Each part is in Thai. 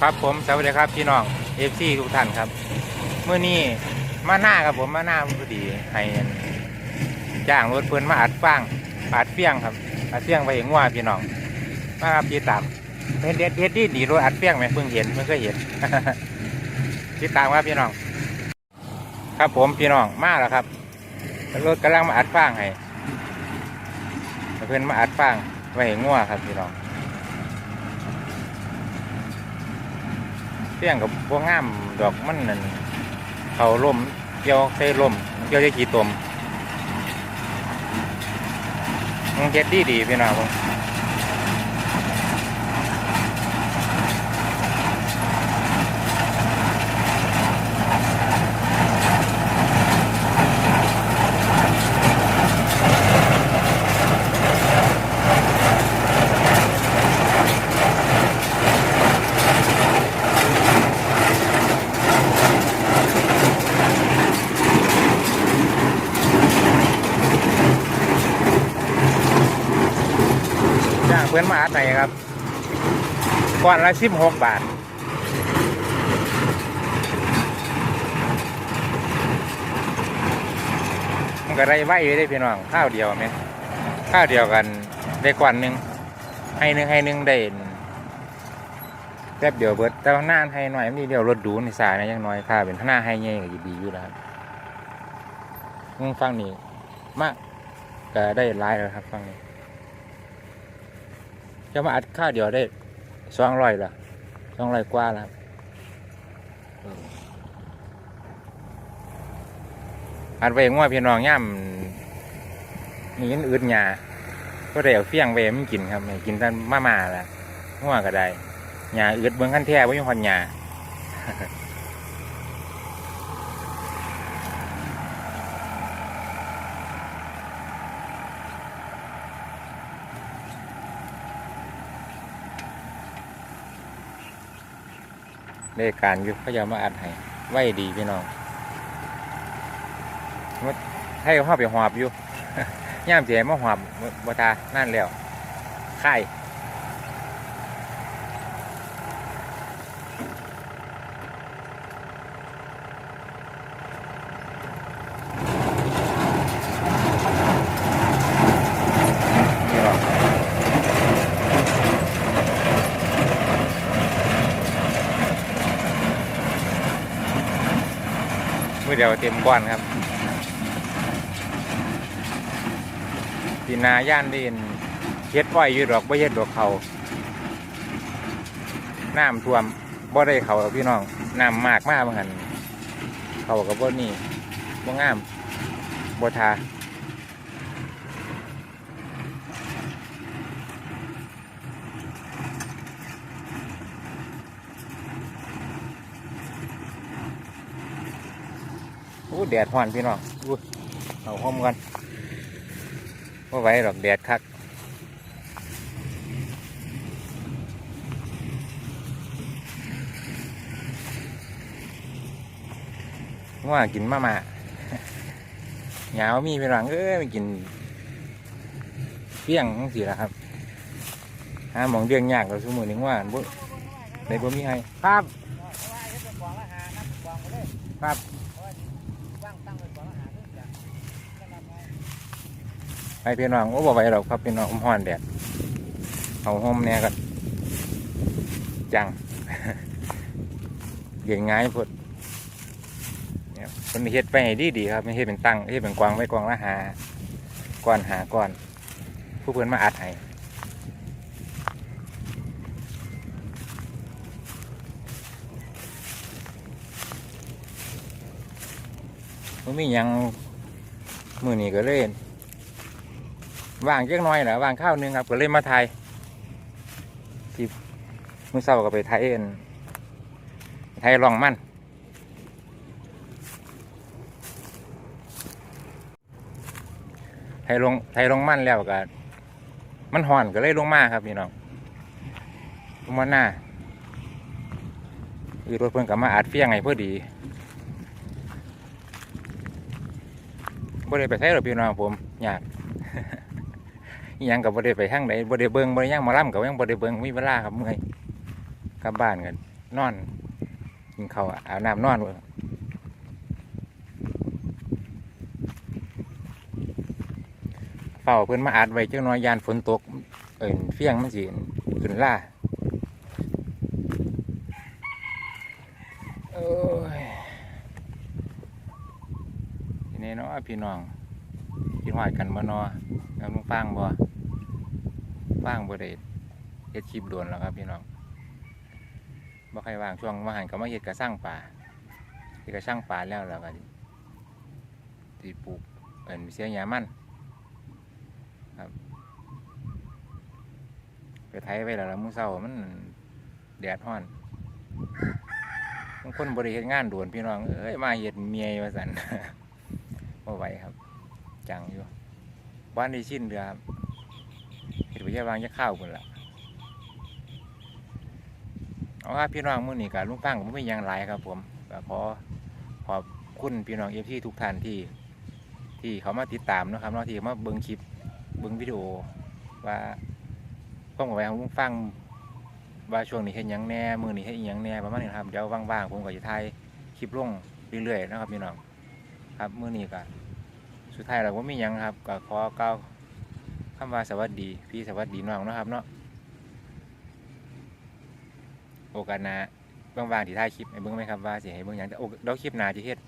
ครับผมสวัสดีครับพี่น้องเอฟซีทุกท่านครับเมื่อนี้มาหน้าครับผมมาหน้าพอดีให้จ้างรถเพื่อนมาอัดฟางอัดเฟี้ยงครับอัดเฟี้ยงไปงัวพี่น้องมาครับติดตามเป็นเด็ดเด็ดดีดีรถอัดเฟี้ยงไหมเพิ่งเห็นเพิ่งเคยเห็นติดตามครับพี่น้อง ครับผมพี่น้องมาแล้วครับรถกำลังมาอัดฟางให้เพื่อนมาอัดฟางไว้ให้งัวครับพี่น้อง สียงกับพวกงามดอกมันนั่นเขาล่มเกี่ยวใส่ล่มเกี่ยวจะกี่ตมมันเจ็ดดีดีพี่น้อง พื่อนมาอัดไหนครับก้อนละสิบหกบาทมันก็ได้ไว้ได้พี่น้องข้าวเดียวไหมข้าวเดียวกันได้ก้อนหนึ่งให้หนึ่งให้หนึ่งได้แป๊บเดียวเบิดแต่ว่าหน้าให้หน่อยมันนี่เดียวรถดูในสายนะยังน้อยค่าเป็นหน้าให้เงี้ยก็ดีอยู่แล้วครับมึงฟังนี่มากก็ได้หลายแล้วครับฟังนี่ จะมาอัดข้าเดียวได้สองร้อยละสองร้อยกว่าละอัดไว้ง่วพี่น้องย่ำนี่อืดหยาก็ได้เอาเฟี้ยงไว้ให้มันกินครับกินท่านมาม่าละง่วก็ได้หยาอืดเบื้องขั้นแท้ไ่มีความหยา ได้การอยู่เขาจะเอามาอัดให้ไว้ดีพี่น้องให้เขาไปหอบอยู่ย่ามเสียมาหอบบตานั่นแล้วไข่ มือเดียวเต็มก้อนครับปีนาย่านดินเฮ็ดไว้อยู่ดอกบ่เฮ็ดดอกเขาน้ำท่วมบ่ได้เขาพี่น้องน้ำมากมากเหมือนกันเขากับบ่นี่บ่งามบ่ทา แดดฮ้อนพี่น้องอู้เอาห้อมกันบ่ไหวหรอกแดดคักว่ากินมามาหยาวมีเป็นหลังเอ้ยมันกินเปี้ยงทั้งสี่ละครับหาหมองเดืองยากเราสมือนึงว่าบุในบ่มีให้ครับครับ ไปพี่น้องโอ้บ่ไหวหรอกครับพี่น้องอมห้อนแดดเอาห่มเนี่ยกันจังเก่งง่ายพดเนี่ยมันเฮ็ดไปให้ดีดีครับไม่เฮ็ดเป็นตั้งเฮ็ดเป็นกวางไว้กวางละหาก้อนหาก้อน ผู้เพื่อนมาอัดให้มันมียังมือนี้ก็เล่น ว่างเล็กน้อยแหละว่างข้าวนึงครับก็เล่นมาไทยที่มือเศร้าก็ไปไทยเอ็นไทยลองมั่นไทยลงไทยลงมั่นแล้วก็มันห่อนก็เลยลงมาครับพี่น้องลงมาหน้าอีรถเพิ่นกับมาอัดเฟี้ยงไงพอดีบ่ได้ไปใช้หรอพี่น้องผมอยาก ยังกับบ่ได้ไปทางไหนบ่ได้เบิ่งบ่ได้ยังมาล่ำกับยังบ่ได้เบิ่งมีเวลาครับเมื่อยกลับบ้านกันนอนกินข้าวอาบน้ำนอนเว้ยเฝ้าเพิ่นมาอัดไว้จังน้อยยานฝนตกเอินเฟียงมันสิขึ้นล่าโอ้ยทีนี้เนาะพี่น้อง หอดกันบ่นอแล้วลุงฟังบ่ฟังบ่ได้เฮ็ดคลิปโดนแล้วครับพี่น้องบ่ใครว่างช่วงมาหันก็มาเฮ็ดกระสร้างป่าเฮ็ดกระสร้างป่าแล้วแล้วก็สิปลูกเอิ้นเสียหญ้ามันครับไปไทยไปแล้วละมื้อเช้ามันแดดร้อนบางคนบริเฮ็ดงานด่วนพี่น้องเอ้ยมาเฮ็ดเมียว่าสันบ่ไหวครับ จังอยู่บ้านได้ชินเดือครับเฮ็ดไปแค่วางจะข้าวคนละเอาครับพี่น้องมื้อนี้ก็ลุงตั้งก็บ่มียังหลายครับผมก็ขอขอบคุณพี่น้อง FT ทุกท่านที่ที่เขามาติดตามนะครับเนาะที่มาเบิ่งคลิปเบิ่งวิดีโอว่าผมก็ไปของลุงฟังว่าช่วงนี้เห็นยังแน่มือนี้เห็นยังแน่ประมาณนี้ครับเดี๋ยวว่างๆผมก็จะถ่ายคลิปลงเรื่อยๆนะครับพี่น้องครับมือนี้ก็ สุดท้ายเราก็มียังครับก็ขอเกล่าคำว่าสวัสดีพี่สวัสดีน้องนะครับเนาะโอกาสหน้าว่างๆที่ถ่ายคลิปให้เบิ่งไหมครับว่าสิให้เบิ่งหยังแต่โอ้เดี๋ยวคลิปหน้าจะเฮ็ด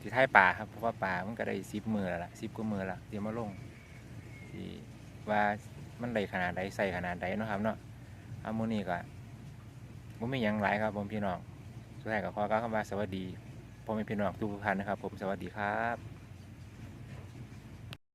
ที่ถ่ายป่าครับเพราะว่าป่ามันก็ได้สิบมือแล้วล่ะสิบกว่ามือล้วเดี๋ยวมาลงที่ว่ามันได้ขนาดใดใส่ขนาดใดนะครับเนาะอามูนี่ก็ผมไม่ยังหลายครับผมพี่น้องสุดท้ายก็ขอกล่าวคำว่าสวัสดีพ่อแม่พี่น้องทุกท่านนะครับ ผมสวัสดีครับ